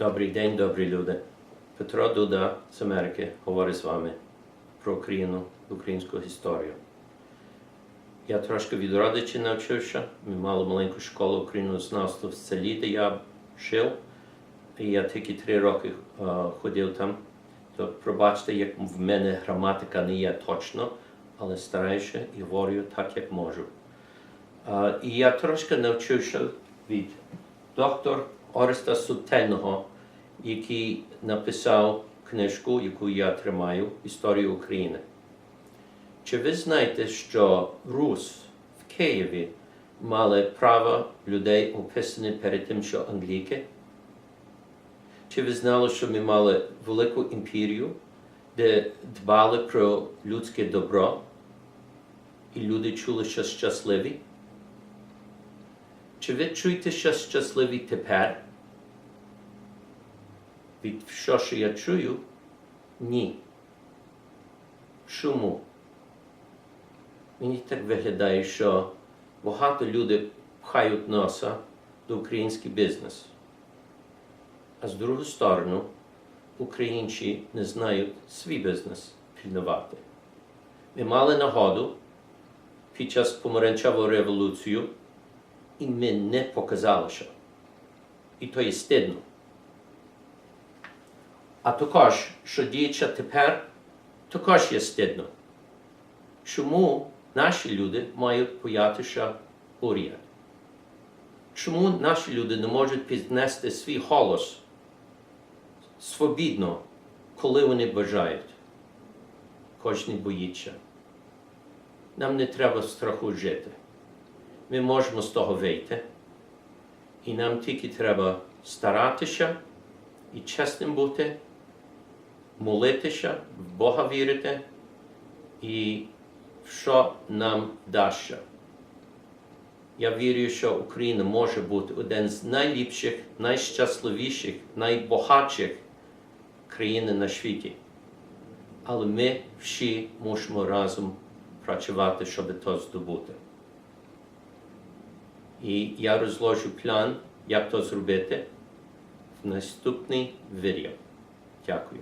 Добрий день, добрі люди. Петро Дуда з Америки говорить з вами про Україну, українську історію. Я трошки від родичів навчився. Ми мали маленьку школу українознавства в селі, де я жив. І я тільки три роки е, ходив там. То пробачте, як в мене граматика не є точно, але стараюся і говорю так, як можу. Е, і я трошки навчився від доктор Ореста Сутельного, який написав книжку, яку я тримаю, Історію України. Чи ви знаєте, що Рус в Києві мали право людей описані перед тим, що англійки? Чи ви знали, що ми мали велику імперію, де дбали про людське добро, і люди чули, що щасливі? Чи ви чуєте, що щасливі тепер? Від що, що я чую? Ні. Чому? Мені так виглядає, що багато людей пхають носа до український бізнес. А з другої сторони, українці не знають свій бізнес пільнувати. Ми мали нагоду під час помаранчевої революції, і ми не показали, що. І то є стидно. А також, що діється тепер, також є стидно. Чому наші люди мають боятися уряд? Чому наші люди не можуть піднести свій голос свобідно, коли вони бажають? Кожен боїться. Нам не треба страху жити. Ми можемо з того вийти. І нам тільки треба старатися і чесним бути, молитися, в Бога вірити і в що нам дасть. Я вірю, що Україна може бути один з найліпших, найщасливіших, найбагатших країн на світі. Але ми всі мусимо разом працювати, щоб то здобути. І я розложу план, як то зробити в наступній відео. Дякую.